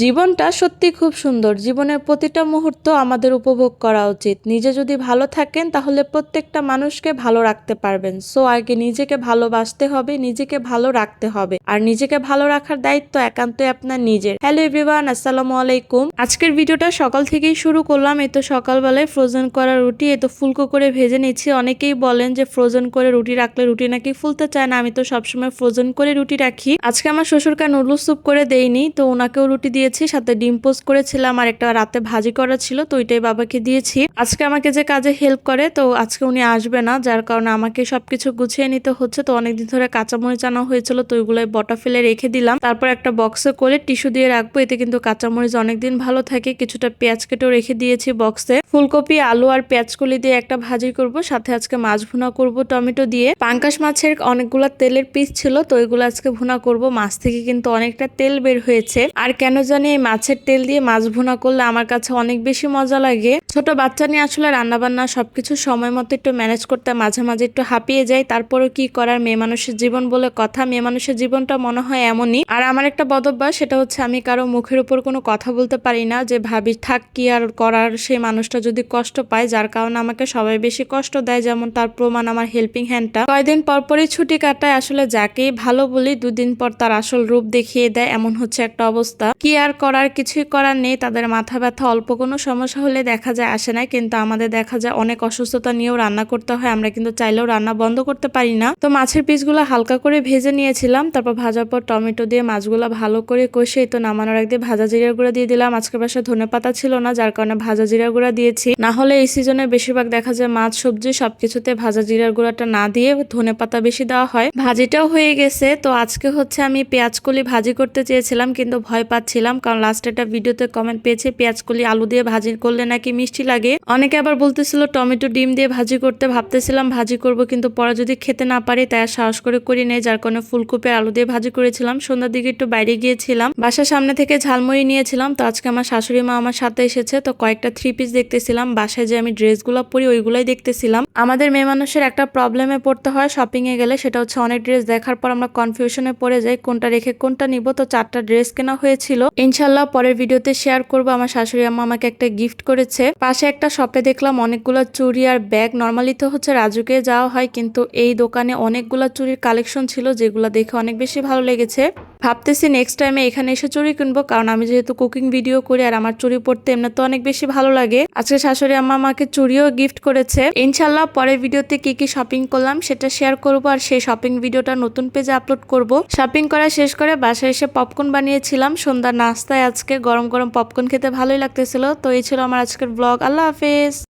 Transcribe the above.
জীবনটা সত্যি খুব সুন্দর। জীবনের প্রতিটা মুহূর্ত আমাদের উপভোগ করা উচিত। নিজে যদি ভালো থাকেন, তাহলে প্রত্যেকটা মানুষকে ভালো রাখতে পারবেন। সো আগে নিজেকে ভালোবাসতে হবে, নিজেকে ভালো রাখতে হবে। আর নিজেকে ভালো রাখার দায়িত্ব একান্তই আপনার নিজের। হ্যালো এভরিওয়ান আসসালামু আলাইকুম। আজকের ভিডিওটা সকাল থেকেই শুরু করলাম। এই তো সকালবেলায় ফ্রোজেন করা রুটি, এই তো ফুলকো করে ভেজে নিচ্ছি অনেকেই বলেন যে ফ্রোজেন করে রুটি রাখলে রুটি নাকি ফুলতে চায় না। আমি তো সবসময় ফ্রোজেন করে রুটি রাখি। আজকে আমার শ্বশুরকে নুডলস স্যুপ করে দেইনি, তো ওনাকেও রুটি দিয়েছি, সাথে ডিম পোস্ট করেছিলাম আর একটা রাতে ভাজি করা ছিল, তো ওইটাই বাবাকে দিয়েছি। আজকে আমাকে যে কাজে হেল্প করে, তো আজকে উনি আসবে না, যার কারণে আমাকে সবকিছু গুছিয়ে নিতে হচ্ছে। তো অনেকদিন ধরে কাঁচামরিচ আনা হয়েছিল, তো ওইগুলো বটা ফেলে রেখে দিলাম। তারপর একটা বক্সে করে টিস্যু দিয়ে রাখব, এতে কিন্তু কাঁচামরিচ অনেকদিন ভালো থাকে। কিছুটা পেঁয়াজ কেটেও রেখে দিয়েছি বক্সে। ফুলকপি, আলু আর পেঁয়াজ কলি দিয়ে একটা ভাজি করব, সাথে আজকে মাছ ভুনা করব টমেটো দিয়ে। পাঙ্কাশ মাছের অনেকগুলো তেলের পিস ছিল, তো ওইগুলো আজকে ভুনা করব। মাছ থেকে কিন্তু অনেকটা তেল বের হয়েছে। আর কেন জানি এই মাছের তেল দিয়ে মাছ ভুনা করলে আমার কাছে অনেক বেশি মজা লাগে। ছোট বাচ্চা নিয়ে আসলে রান্না বান্না সবকিছু সময় মতো একটু ম্যানেজ করতে মাঝে মাঝে একটু হাঁপিয়ে যায় তারপরেও কি করার মেয়ে মানুষের জীবন বলে কথা, মেয়ে মানুষের জীবনটা মনে হয় এমনই। আর আমার একটা বদভ্যাস সেটা হচ্ছে আমি কারও মুখের উপর কোনো কথা বলতে পারি না, যে ভাবি থাক কি আর করার, সেই মানুষটা যদি কষ্ট পায়, যার কারণে আমাকে সবাই বেশি কষ্ট দেয়, যেমন তার প্রমাণ আমার হেল্পিং হ্যান্ডটা কয়দিন পর পরই ছুটি কাটায় আসলে যাকেই ভালো বলি, দুদিন পর তার আসল রূপ দেখিয়ে দেয়, এমন হচ্ছে একটা অবস্থা। কি আর করার কিছুই করার নেই, তাদের মাথা ব্যথা, অল্প কোনো সমস্যা হলে দেখা যায় আসে না, কিন্তু আমাদের দেখা যায় অনেক অসুস্থতা নিয়েও রান্না করতে হয়, আমরা কিন্তু চাইলেও রান্না বন্ধ করতে পারি না। তো মাছের পিসগুলো হালকা করে ভেজে নিয়েছিলাম, তারপর ভাজার পর টমেটো দিয়ে মাছগুলো ভালো করে কষে তো নামানোর আগে ভাজা জিরার গুঁড়া দিয়ে দিলাম, আজকে বাসায় ধনে পাতা ছিল না, যার কারণে ভাজা জিরা গুঁড়া দিয়েছি। না হলে এই সিজনে বেশিরভাগ দেখা যায় মাছ, সবজি সবকিছুতে ভাজা জিরার গুঁড়াটা না দিয়ে ধনে পাতা বেশি দেওয়া হয়। ভাজিটাও হয়ে গেছে, তো আজকে হচ্ছে আমি পেঁয়াজ কলি ভাজি করতে চেয়েছিলাম, কিন্তু ভয় পাচ্ছিলাম কারণ লাস্ট একটা ভিডিওতে কমেন্ট পেয়েছে, পেঁয়াজ কলি আলু দিয়ে ভাজি করলে নাকি মিষ্টি লাগে। অনেকে আবার বলতেছিল, টমেটো ডিম দিয়ে ভাজি করতে ভাবতেছিলাম, ভাজি করব কিন্তু পরে যদি খেতে না পারি, তাই আর সাহস করে করি নেই, যার কারণে ফুলকপি আলু দিয়ে ভাজি করেছিলাম। সন্ধ্যার দিকে একটু বাইরে গিয়েছিলাম, বাসার সামনে থেকে ঝালমুড়ি নিয়েছিলাম। তো আজকে আমার শাশুড়ি মা আমার সাথে এসেছে, তো কয়েকটা থ্রি পিস দেখতেছিলাম। বাসায় যে আমি ড্রেসগুলো পরি, ওইগুলাই দেখতেছিলাম। আমাদের মেয়ে মানুষের একটা প্রবলেমে পড়তে হয় শপিং এ গেলে, সেটা হচ্ছে অনেক ড্রেস দেখার পর আমরা কনফিউশনে পড়ে যাই, কোনটা রেখে কোনটা নিব। তো চারটা ড্রেস কেনা হয়েছিল। ইনশাল্লাহ পরের ভিডিওতে শেয়ার করব। আমার শাশুড়ি আম্মা আমাকে একটা গিফট করেছে। পাশে একটা শপে দেখলাম অনেকগুলো চুড়ি আর ব্যাগ নর্মালি তো হচ্ছে রাজুকে যাওয়া হয়, কিন্তু এই দোকানে অনেকগুলো চুরির কালেকশন ছিল, যেগুলো দেখে অনেক বেশি ভালো লেগেছে। ভাবতেছি নেক্সট টাইমে এখানে এসে চুড়ি কিনবো, কারণ আমি যেহেতু কুকিং ভিডিও করি আর আমার চুরি পড়তে এমনি তো অনেক বেশি ভালো লাগে। আজকে শাশুড়ি আম্মা আমাকে চুরিও গিফট করেছে। ইনশাল্লাহ পরের ভিডিওতে কি কি শপিং করলাম সেটা শেয়ার করব আর সেই শপিং ভিডিওটা নতুন পেজে আপলোড করব। শপিং করা শেষ করে বাসায় এসে পপকর্ন বানিয়েছিলাম। সন্ধ্যার নাস্তায় আজকে গরম গরম পপকর্ন খেতে ভালোই লাগতেছিল। তো এই ছিল আমার আজকের ব্লগ আল্লাহ হাফেজ।